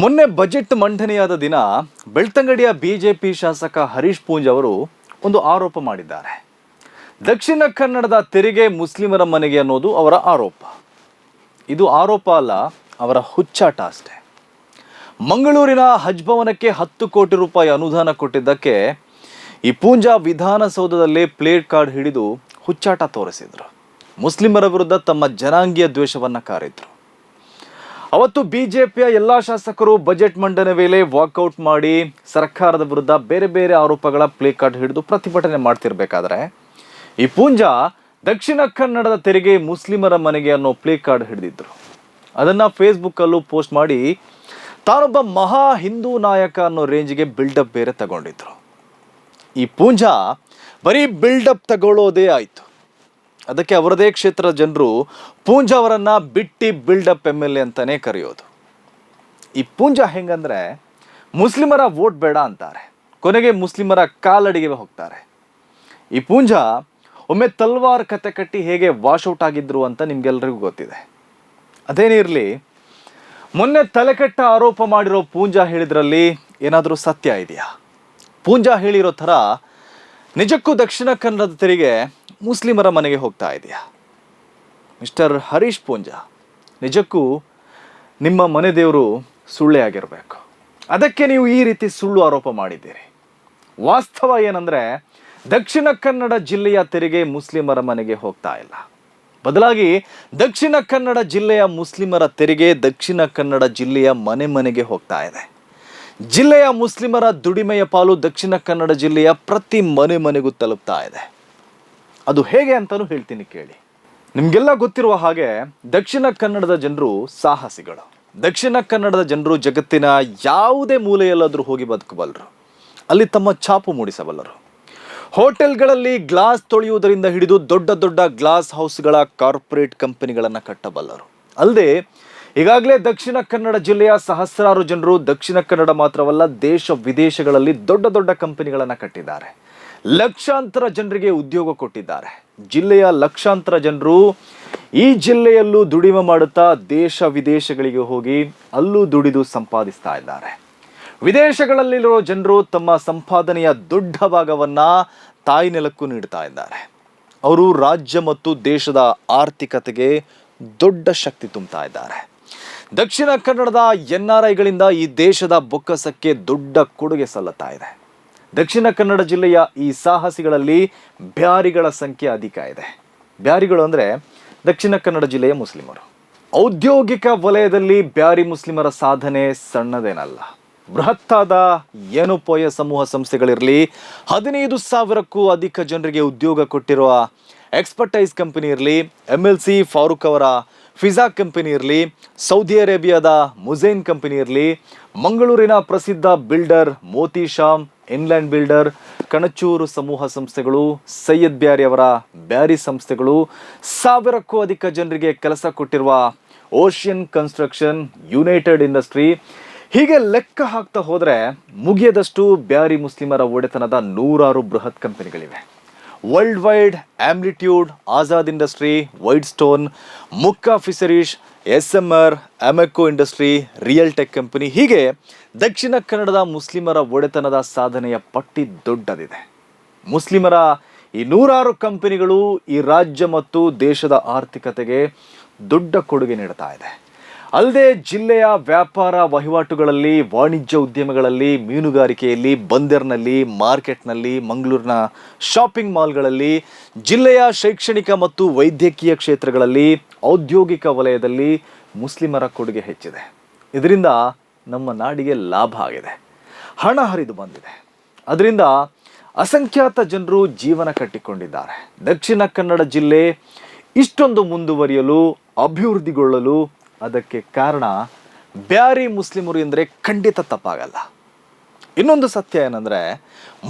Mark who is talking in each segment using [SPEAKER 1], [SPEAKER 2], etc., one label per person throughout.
[SPEAKER 1] ಮೊನ್ನೆ ಬಜೆಟ್ ಮಂಡನೆಯಾದ ದಿನ ಬೆಳ್ತಂಗಡಿಯ ಬಿಜೆಪಿ ಶಾಸಕ ಹರೀಶ್ ಪೂಂಜ್ ಅವರು ಒಂದು ಆರೋಪ ಮಾಡಿದ್ದಾರೆ. ದಕ್ಷಿಣ ಕನ್ನಡದ ತೆರಿಗೆ ಮುಸ್ಲಿಮರ ಮನೆಗೆ ಅನ್ನೋದು ಅವರ ಆರೋಪ. ಇದು ಆರೋಪ ಅಲ್ಲ, ಅವರ ಹುಚ್ಚಾಟ ಅಷ್ಟೇ. ಮಂಗಳೂರಿನ ಹಜ್ ಭವನಕ್ಕೆ ಹತ್ತು ಕೋಟಿ ರೂಪಾಯಿ ಅನುದಾನ ಕೊಟ್ಟಿದ್ದಕ್ಕೆ ಈ ಪೂಂಜಾ ವಿಧಾನಸೌಧದಲ್ಲಿ ಪ್ಲೇಟ್ ಕಾರ್ಡ್ ಹಿಡಿದು ಹುಚ್ಚಾಟ ತೋರಿಸಿದ್ರು. ಮುಸ್ಲಿಮರ ವಿರುದ್ಧ ತಮ್ಮ ಜನಾಂಗೀಯ ದ್ವೇಷವನ್ನು ಕಾರಿದ್ರು. ಅವತ್ತು ಬಿಜೆಪಿಯ ಎಲ್ಲ ಶಾಸಕರು ಬಜೆಟ್ ಮಂಡನೆ ವೇಳೆ ವಾಕೌಟ್ ಮಾಡಿ ಸರ್ಕಾರದ ವಿರುದ್ಧ ಬೇರೆ ಬೇರೆ ಆರೋಪಗಳ ಪ್ಲೇ ಕಾರ್ಡ್ ಹಿಡಿದು ಪ್ರತಿಭಟನೆ ಮಾಡ್ತಿರ್ಬೇಕಾದ್ರೆ, ಈ ಪೂಂಜಾ ದಕ್ಷಿಣ ಕನ್ನಡದ ತೆರಿಗೆ ಮುಸ್ಲಿಮರ ಮನೆಗೆ ಅನ್ನೋ ಪ್ಲೇ ಕಾರ್ಡ್ ಹಿಡಿದಿದ್ರು. ಅದನ್ನ ಫೇಸ್ಬುಕ್ ಅಲ್ಲೂ ಪೋಸ್ಟ್ ಮಾಡಿ ತಾನೊಬ್ಬ ಮಹಾ ಹಿಂದೂ ನಾಯಕ ಅನ್ನೋ ರೇಂಜ್ಗೆ ಬಿಲ್ಡಪ್ ಬೇರೆ ತಗೊಂಡಿದ್ರು. ಈ ಪೂಂಜಾ ಬರೀ ಬಿಲ್ಡಪ್ ತಗೊಳ್ಳೋದೇ ಆಯ್ತು. ಅದಕ್ಕೆ ಅವರದೇ ಕ್ಷೇತ್ರದ ಜನರು ಪೂಂಜಾ ಅವರನ್ನ ಬಿಟ್ಟಿ ಬಿಲ್ಡಪ್ ಎಂ ಎಲ್ ಎ ಅಂತಾನೆ ಕರೆಯೋದು. ಈ ಪೂಂಜಾ ಹೆಂಗಂದ್ರೆ ಮುಸ್ಲಿಮರ ವೋಟ್ ಬೇಡ ಅಂತಾರೆ. ಕೊನೆಗೆ ಮುಸ್ಲಿಮರ ಕಾಲಡಿಗೆ ಹೋಗ್ತಾರೆ. ಈ ಪೂಂಜಾ ಒಮ್ಮೆ ತಲ್ವಾರ್ ಕತೆ ಕಟ್ಟಿ ಹೇಗೆ ವಾಶೌಟ್ ಆಗಿದ್ರು ಅಂತ ನಿಮ್ಗೆಲ್ರಿಗೂ ಗೊತ್ತಿದೆ. ಅದೇನಿರಲಿ ಮೊನ್ನೆ ತಲೆಕೆಟ್ಟ ಆರೋಪ ಮಾಡಿರೋ ಪೂಂಜಾ ಹೇಳಿದ್ರಲ್ಲಿ ಏನಾದರೂ ಸತ್ಯ ಇದೆಯಾ? ಪೂಂಜಾ ಹೇಳಿರೋ ಥರ ನಿಜಕ್ಕೂ ದಕ್ಷಿಣ ಕನ್ನಡದ ತೆರಿಗೆ ಮುಸ್ಲಿಮರ ಮನೆಗೆ ಹೋಗ್ತಾ ಇದೆಯಾ? ಮಿಸ್ಟರ್ ಹರೀಶ್ ಪೂಂಜಾ, ನಿಜಕ್ಕೂ ನಿಮ್ಮ ಮನೆ ದೇವರು ಸುಳ್ಳೆ ಆಗಿರಬೇಕು ಅದಕ್ಕೆ ನೀವು ಈ ರೀತಿ ಸುಳ್ಳು ಆರೋಪ ಮಾಡಿದ್ದೀರಿ. ವಾಸ್ತವ ಏನಂದರೆ, ದಕ್ಷಿಣ ಕನ್ನಡ ಜಿಲ್ಲೆಯ ತೆರಿಗೆ ಮುಸ್ಲಿಮರ ಮನೆಗೆ ಹೋಗ್ತಾ ಇಲ್ಲ. ಬದಲಾಗಿ ದಕ್ಷಿಣ ಕನ್ನಡ ಜಿಲ್ಲೆಯ ಮುಸ್ಲಿಮರ ತೆರಿಗೆ ದಕ್ಷಿಣ ಕನ್ನಡ ಜಿಲ್ಲೆಯ ಮನೆ ಮನೆಗೆ ಹೋಗ್ತಾ ಇದೆ. ಜಿಲ್ಲೆಯ ಮುಸ್ಲಿಮರ ದುಡಿಮೆಯ ಪಾಲು ದಕ್ಷಿಣ ಕನ್ನಡ ಜಿಲ್ಲೆಯ ಪ್ರತಿ ಮನೆ ಮನೆಗೂ ತಲುಪ್ತಾ ಇದೆ. ಅದು ಹೇಗೆ ಅಂತಲೂ ಹೇಳ್ತೀನಿ ಕೇಳಿ. ನಿಮಗೆಲ್ಲ ಗೊತ್ತಿರುವ ಹಾಗೆ ದಕ್ಷಿಣ ಕನ್ನಡದ ಜನರು ಸಾಹಸಿಗಳು. ದಕ್ಷಿಣ ಕನ್ನಡದ ಜನರು ಜಗತ್ತಿನ ಯಾವುದೇ ಮೂಲೆಯಲ್ಲಾದರೂ ಹೋಗಿ ಬದುಕಬಲ್ಲರು. ಅಲ್ಲಿ ತಮ್ಮ ಛಾಪು ಮೂಡಿಸಬಲ್ಲರು. ಹೋಟೆಲ್ಗಳಲ್ಲಿ ಗ್ಲಾಸ್ ತೊಳೆಯುವುದರಿಂದ ಹಿಡಿದು ದೊಡ್ಡ ದೊಡ್ಡ ಗ್ಲಾಸ್ ಹೌಸ್ಗಳ ಕಾರ್ಪೊರೇಟ್ ಕಂಪನಿಗಳನ್ನು ಕಟ್ಟಬಲ್ಲರು. ಅಲ್ಲದೆ ಈಗಾಗಲೇ ದಕ್ಷಿಣ ಕನ್ನಡ ಜಿಲ್ಲೆಯ ಸಹಸ್ರಾರು ಜನರು ದಕ್ಷಿಣ ಕನ್ನಡ ಮಾತ್ರವಲ್ಲ ದೇಶ ವಿದೇಶಗಳಲ್ಲಿ ದೊಡ್ಡ ದೊಡ್ಡ ಕಂಪನಿಗಳನ್ನು ಕಟ್ಟಿದ್ದಾರೆ. ಲಕ್ಷಾಂತರ ಜನರಿಗೆ ಉದ್ಯೋಗ ಕೊಟ್ಟಿದ್ದಾರೆ. ಜಿಲ್ಲೆಯ ಲಕ್ಷಾಂತರ ಜನರು ಈ ಜಿಲ್ಲೆಯಲ್ಲೂ ದುಡಿಮೆ ಮಾಡುತ್ತಾ ದೇಶ ವಿದೇಶಗಳಿಗೆ ಹೋಗಿ ಅಲ್ಲೂ ದುಡಿದು ಸಂಪಾದಿಸ್ತಾ ಇದ್ದಾರೆ. ವಿದೇಶಗಳಲ್ಲಿರೋ ಜನರು ತಮ್ಮ ಸಂಪಾದನೆಯ ದೊಡ್ಡ ಭಾಗವನ್ನ ತಾಯಿ ನೆಲಕ್ಕೂ ನೀಡ್ತಾ ಇದ್ದಾರೆ. ಅವರು ರಾಜ್ಯ ಮತ್ತು ದೇಶದ ಆರ್ಥಿಕತೆಗೆ ದೊಡ್ಡ ಶಕ್ತಿ ತುಂಬುತ್ತಾ ಇದ್ದಾರೆ. ದಕ್ಷಿಣ ಕನ್ನಡದ ಎನ್ ಆರ್ ಐಗಳಿಂದ ಈ ದೇಶದ ಬೊಕ್ಕಸಕ್ಕೆ ದೊಡ್ಡ ಕೊಡುಗೆ ಸಲ್ಲುತ್ತಾ ಇದೆ. ದಕ್ಷಿಣ ಕನ್ನಡ ಜಿಲ್ಲೆಯ ಈ ಸಾಹಸಿಗಳಲ್ಲಿ ಬ್ಯಾರಿಗಳ ಸಂಖ್ಯೆ ಅಧಿಕ ಇದೆ. ಬ್ಯಾರಿಗಳು ಅಂದರೆ ದಕ್ಷಿಣ ಕನ್ನಡ ಜಿಲ್ಲೆಯ ಮುಸ್ಲಿಮರು. ಔದ್ಯೋಗಿಕ ವಲಯದಲ್ಲಿ ಬ್ಯಾರಿ ಮುಸ್ಲಿಮರ ಸಾಧನೆ ಸಣ್ಣದೇನಲ್ಲ. ಬೃಹತ್ತಾದ ಏನೋಪೋಯ ಸಮೂಹ ಸಂಸ್ಥೆಗಳಿರಲಿ, ಹದಿನೈದು ಸಾವಿರಕ್ಕೂ ಅಧಿಕ ಜನರಿಗೆ ಉದ್ಯೋಗ ಕೊಟ್ಟಿರುವ ಎಕ್ಸ್ಪರ್ಟೈಸ್ ಕಂಪನಿ ಇರಲಿ ಎಂ ಎಲ್ ಸಿ ಫಾರೂಕ್ ಅವರ ಫಿಜಾ ಕಂಪನಿ ಇರಲಿ, ಸೌದಿ ಅರೇಬಿಯಾದ ಮುಜೈನ್ ಕಂಪನಿ ಇರಲಿ, ಮಂಗಳೂರಿನ ಪ್ರಸಿದ್ಧ builder Moti Shyam inland builder, Kanachur ಸಮೂಹ ಸಂಸ್ಥೆಗಳು, ಸೈಯದ್ ಬ್ಯಾರಿ ಅವರ ಬ್ಯಾರಿ ಸಂಸ್ಥೆಗಳು, ಸಾವಿರಕ್ಕೂ ಅಧಿಕ ಜನರಿಗೆ ಕೆಲಸ ಕೊಟ್ಟಿರುವ ಓಷಿಯನ್ ಕನ್ಸ್ಟ್ರಕ್ಷನ್, ಯುನೈಟೆಡ್ ಇಂಡಸ್ಟ್ರಿ, ಹೀಗೆ ಲೆಕ್ಕ ಹಾಕ್ತಾ ಹೋದರೆ ಮುಗಿಯದಷ್ಟು ಬ್ಯಾರಿ ಮುಸ್ಲಿಮರ ಒಡೆತನದ ನೂರಾರು ಬೃಹತ್ ಕಂಪನಿಗಳಿವೆ. World wide amplitude Azad industry wide stone Mukka fisheries S M R ಅಮೆಕೋ industry real tech company ಹೀಗೆ ದಕ್ಷಿಣ ಕನ್ನಡದ ಮುಸ್ಲಿಮರ ಒಡೆತನದ ಸಾಧನೆಯ ಪಟ್ಟಿ ದೊಡ್ಡದಿದೆ. ಮುಸ್ಲಿಮರ ಈ ನೂರಾರು ಕಂಪನಿಗಳು ಈ ರಾಜ್ಯ ಮತ್ತು ದೇಶದ ಆರ್ಥಿಕತೆಗೆ ದೊಡ್ಡ ಕೊಡುಗೆ ನೀಡ್ತಾ ಇದೆ. ಅಲ್ಲದೆ ಜಿಲ್ಲೆಯ ವ್ಯಾಪಾರ ವಹಿವಾಟುಗಳಲ್ಲಿ, ವಾಣಿಜ್ಯ ಉದ್ಯಮಗಳಲ್ಲಿ, ಮೀನುಗಾರಿಕೆಯಲ್ಲಿ, ಬಂದರ್ನಲ್ಲಿ, ಮಾರ್ಕೆಟ್ನಲ್ಲಿ, ಮಂಗಳೂರಿನ ಶಾಪಿಂಗ್ ಮಾಲ್ಗಳಲ್ಲಿ, ಜಿಲ್ಲೆಯ ಶೈಕ್ಷಣಿಕ ಮತ್ತು ವೈದ್ಯಕೀಯ ಕ್ಷೇತ್ರಗಳಲ್ಲಿ, ಔದ್ಯೋಗಿಕ ವಲಯದಲ್ಲಿ ಮುಸ್ಲಿಮರ ಕೊಡುಗೆ ಹೆಚ್ಚಿದೆ. ಇದರಿಂದ ನಮ್ಮ ನಾಡಿಗೆ ಲಾಭ ಆಗಿದೆ. ಹಣ ಹರಿದು ಬಂದಿದೆ. ಅದರಿಂದ ಅಸಂಖ್ಯಾತ ಜನರು ಜೀವನ ಕಟ್ಟಿಕೊಂಡಿದ್ದಾರೆ. ದಕ್ಷಿಣ ಕನ್ನಡ ಜಿಲ್ಲೆ ಇಷ್ಟೊಂದು ಮುಂದುವರಿಯಲು, ಅಭಿವೃದ್ಧಿಗೊಳ್ಳಲು ಅದಕ್ಕೆ ಕಾರಣ ಬ್ಯಾರಿ ಮುಸ್ಲಿಮರು ಎಂದರೆ ಖಂಡಿತ ತಪ್ಪಾಗಲ್ಲ. ಇನ್ನೊಂದು ಸತ್ಯ ಏನಂದರೆ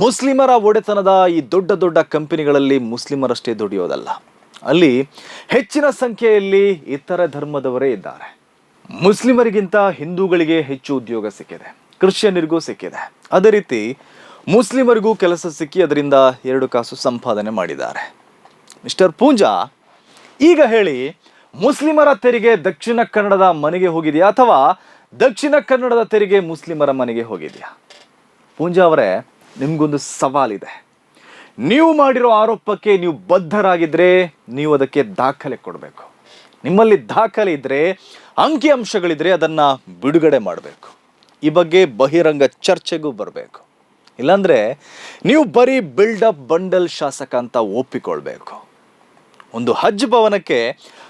[SPEAKER 1] ಮುಸ್ಲಿಮರ ಒಡೆತನದ ಈ ದೊಡ್ಡ ದೊಡ್ಡ ಕಂಪನಿಗಳಲ್ಲಿ ಮುಸ್ಲಿಮರಷ್ಟೇ ದುಡಿಯೋದಲ್ಲ. ಅಲ್ಲಿ ಹೆಚ್ಚಿನ ಸಂಖ್ಯೆಯಲ್ಲಿ ಇತರ ಧರ್ಮದವರೇ ಇದ್ದಾರೆ. ಮುಸ್ಲಿಮರಿಗಿಂತ ಹಿಂದೂಗಳಿಗೆ ಹೆಚ್ಚು ಉದ್ಯೋಗ ಸಿಕ್ಕಿದೆ, ಕ್ರಿಶ್ಚಿಯನ್ರಿಗೂ ಸಿಕ್ಕಿದೆ. ಅದೇ ರೀತಿ ಮುಸ್ಲಿಮರಿಗೂ ಕೆಲಸ ಸಿಕ್ಕಿ ಅದರಿಂದ ಎರಡು ಕಾಸು ಸಂಪಾದನೆ ಮಾಡಿದ್ದಾರೆ. ಮಿಸ್ಟರ್ ಪೂಂಜಾ, ಈಗ ಹೇಳಿ ಮುಸ್ಲಿಮರ ತೆರಿಗೆ ದಕ್ಷಿಣ ಕನ್ನಡದ ಮನೆಗೆ ಹೋಗಿದೆಯಾ ಅಥವಾ ದಕ್ಷಿಣ ಕನ್ನಡದ ತೆರಿಗೆ ಮುಸ್ಲಿಮರ ಮನೆಗೆ ಹೋಗಿದೆಯಾ? ಪೂಂಜಾ ಅವರೇ, ನಿಮಗೊಂದು ಸವಾಲಿದೆ. ನೀವು ಮಾಡಿರೋ ಆರೋಪಕ್ಕೆ ನೀವು ಬದ್ಧರಾಗಿದ್ದರೆ ನೀವು ಅದಕ್ಕೆ ದಾಖಲೆ ಕೊಡಬೇಕು. ನಿಮ್ಮಲ್ಲಿ ದಾಖಲೆ ಇದ್ರೆ ಅಂಕಿ ಅಂಶಗಳಿದ್ರೆ ಅದನ್ನ ಬಿಡುಗಡೆ ಮಾಡಬೇಕು. ಈ ಬಗ್ಗೆ ಬಹಿರಂಗ ಚರ್ಚೆಗೂ ಬರಬೇಕು. ಇಲ್ಲಾಂದರೆ ನೀವು ಬರೀ ಬಿಲ್ಡಪ್ ಬಂಡಲ್ ಶಾಸಕ ಅಂತ ಒಪ್ಪಿಕೊಳ್ಬೇಕು. ಒಂದು ಹಜ್ ಭವನಕ್ಕೆ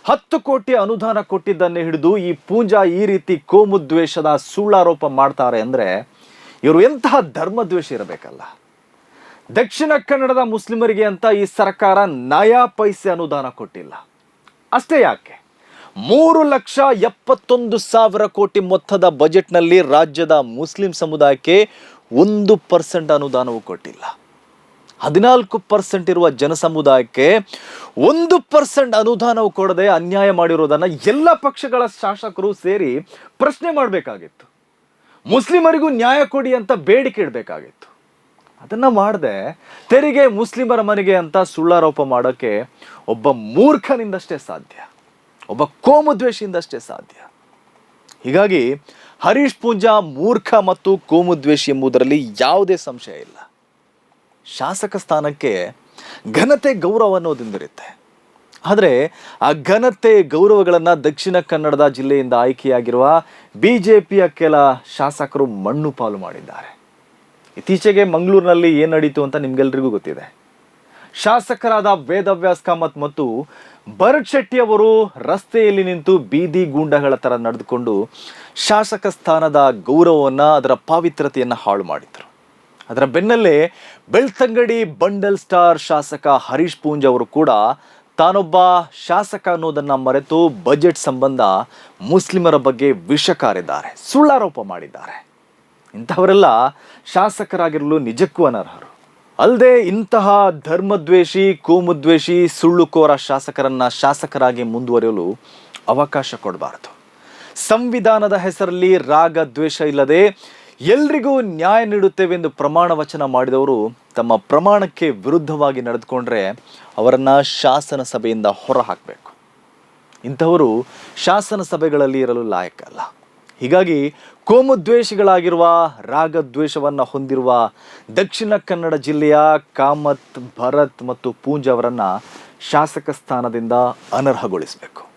[SPEAKER 1] ಹತ್ತು ಕೋಟಿ ಅನುದಾನ ಕೊಟ್ಟಿದ್ದನ್ನು ಹಿಡಿದು ಈ ಪೂಂಜಾ ಈ ರೀತಿ ಕೋಮುದ್ವೇಷದ ಸುಳ್ಳಾರೋಪ ಮಾಡ್ತಾರೆ ಅಂದರೆ ಇವರು ಎಂತಹ ಧರ್ಮದ್ವೇಷ ಇರಬೇಕಲ್ಲ? ದಕ್ಷಿಣ ಕನ್ನಡದ ಮುಸ್ಲಿಮರಿಗೆ ಅಂತ ಈ ಸರ್ಕಾರ ನಯಾ ಪೈಸೆ ಅನುದಾನ ಕೊಟ್ಟಿಲ್ಲ. ಅಷ್ಟೇ ಯಾಕೆ? ಮೂರು ಲಕ್ಷ ಎಪ್ಪತ್ತೊಂದು ಸಾವಿರ ಕೋಟಿ ಮೊತ್ತದ ಬಜೆಟ್ನಲ್ಲಿ ರಾಜ್ಯದ ಮುಸ್ಲಿಂ ಸಮುದಾಯಕ್ಕೆ ಒಂದು ಪರ್ಸೆಂಟ್ ಅನುದಾನವೂ ಕೊಟ್ಟಿಲ್ಲ. ಹದಿನಾಲ್ಕು ಪರ್ಸೆಂಟ್ ಇರುವ ಜನಸಮುದಾಯಕ್ಕೆ ಒಂದು ಪರ್ಸೆಂಟ್ ಅನುದಾನವು ಕೊಡದೆ ಅನ್ಯಾಯ ಮಾಡಿರೋದನ್ನ ಎಲ್ಲ ಪಕ್ಷಗಳ ಶಾಸಕರು ಸೇರಿ ಪ್ರಶ್ನೆ ಮಾಡಬೇಕಾಗಿತ್ತು. ಮುಸ್ಲಿಮರಿಗೂ ನ್ಯಾಯ ಕೊಡಿ ಅಂತ ಬೇಡಿಕೆ ಇಡಬೇಕಾಗಿತ್ತು. ಅದನ್ನ ಮಾಡದೆ ತೆರಿಗೆ ಮುಸ್ಲಿಮರ ಮನೆಗೆ ಅಂತ ಸುಳ್ಳಾರೋಪ ಮಾಡೋಕ್ಕೆ ಒಬ್ಬ ಮೂರ್ಖನಿಂದಷ್ಟೇ ಸಾಧ್ಯ. ಒಬ್ಬ ಕೋಮುದ್ವೇಷಿಯಿಂದಷ್ಟೇ ಸಾಧ್ಯ. ಹೀಗಾಗಿ ಹರೀಶ್ ಪೂಂಜಾ ಮೂರ್ಖ ಮತ್ತು ಕೋಮುದ್ವೇಷಿ ಎಂಬುದರಲ್ಲಿ ಯಾವುದೇ ಸಂಶಯ ಇಲ್ಲ. ಶಾಸಕ ಸ್ಥಾನಕ್ಕೆ ಘನತೆ ಗೌರವ ಅನ್ನೋದಿಂದಿರುತ್ತೆ ಆದರೆ ಆ ಘನತೆ ಗೌರವಗಳನ್ನು ದಕ್ಷಿಣ ಕನ್ನಡದ ಜಿಲ್ಲೆಯಿಂದ ಆಯ್ಕೆಯಾಗಿರುವ ಬಿ ಜೆ ಪಿಯ ಕೆಲ ಶಾಸಕರು ಮಣ್ಣು ಪಾಲು ಮಾಡಿದ್ದಾರೆ. ಇತ್ತೀಚೆಗೆ ಮಂಗಳೂರಿನಲ್ಲಿ ಏನು ನಡೀತು ಅಂತ ನಿಮಗೆಲ್ಲರಿಗೂ ಗೊತ್ತಿದೆ. ಶಾಸಕರಾದ ವೇದವ್ಯಾಸ್ ಕಾಮತ್ ಮತ್ತು ಭರತ್ ಶೆಟ್ಟಿ ಅವರು ರಸ್ತೆಯಲ್ಲಿ ನಿಂತು ಬೀದಿ ಗೂಂಡಗಳ ಥರ ನಡೆದುಕೊಂಡು ಶಾಸಕ ಸ್ಥಾನದ ಗೌರವವನ್ನು ಅದರ ಪಾವಿತ್ರತೆಯನ್ನು ಹಾಳು ಮಾಡಿದರು. ಅದರ ಬೆನ್ನಲ್ಲೇ ಬೆಳ್ತಂಗಡಿ ಬಂಡಲ್ ಸ್ಟಾರ್ ಶಾಸಕ ಹರೀಶ್ ಪೂಂಜ್ ಅವರು ಕೂಡ ತಾನೊಬ್ಬ ಶಾಸಕ ಅನ್ನೋದನ್ನ ಮರೆತು ಬಜೆಟ್ ಸಂಬಂಧ ಮುಸ್ಲಿಮರ ಬಗ್ಗೆ ವಿಷ ಕಾರಿದ್ದಾರೆ, ಸುಳ್ಳಾರೋಪ ಮಾಡಿದ್ದಾರೆ. ಇಂಥವರೆಲ್ಲ ಶಾಸಕರಾಗಿರಲು ನಿಜಕ್ಕೂ ಅನರ್ಹರು. ಅಲ್ಲದೆ ಇಂತಹ ಧರ್ಮದ್ವೇಷಿ, ಕೋಮುದ್ವೇಷಿ, ಸುಳ್ಳುಕೋರ ಶಾಸಕರನ್ನ ಶಾಸಕರಾಗಿ ಮುಂದುವರಿಯಲು ಅವಕಾಶ ಕೊಡಬಾರದು. ಸಂವಿಧಾನದ ಹೆಸರಲ್ಲಿ ರಾಗ ದ್ವೇಷ ಇಲ್ಲದೆ ಎಲ್ರಿಗೂ ನ್ಯಾಯ ನೀಡುತ್ತೇವೆ ಎಂದು ಪ್ರಮಾಣ ವಚನ ಮಾಡಿದವರು ತಮ್ಮ ಪ್ರಮಾಣಕ್ಕೆ ವಿರುದ್ಧವಾಗಿ ನಡೆದುಕೊಂಡ್ರೆ ಅವರನ್ನ ಶಾಸನ ಸಭೆಯಿಂದ ಹೊರ ಹಾಕಬೇಕು ಇಂಥವರು ಶಾಸನ ಸಭೆಗಳಲ್ಲಿ ಇರಲು ಲಾಯಕ್ಕಲ್ಲ ಹೀಗಾಗಿ ಕೋಮುದ್ವೇಷಿಗಳಾಗಿರುವ ರಾಗದ್ವೇಷವನ್ನು ಹೊಂದಿರುವ ದಕ್ಷಿಣ ಕನ್ನಡ ಜಿಲ್ಲೆಯ ಕಾಮತ್, ಭರತ್ ಮತ್ತು ಪೂಂಜ ಅವರನ್ನು ಶಾಸಕ ಸ್ಥಾನದಿಂದ ಅನರ್ಹಗೊಳಿಸಬೇಕು.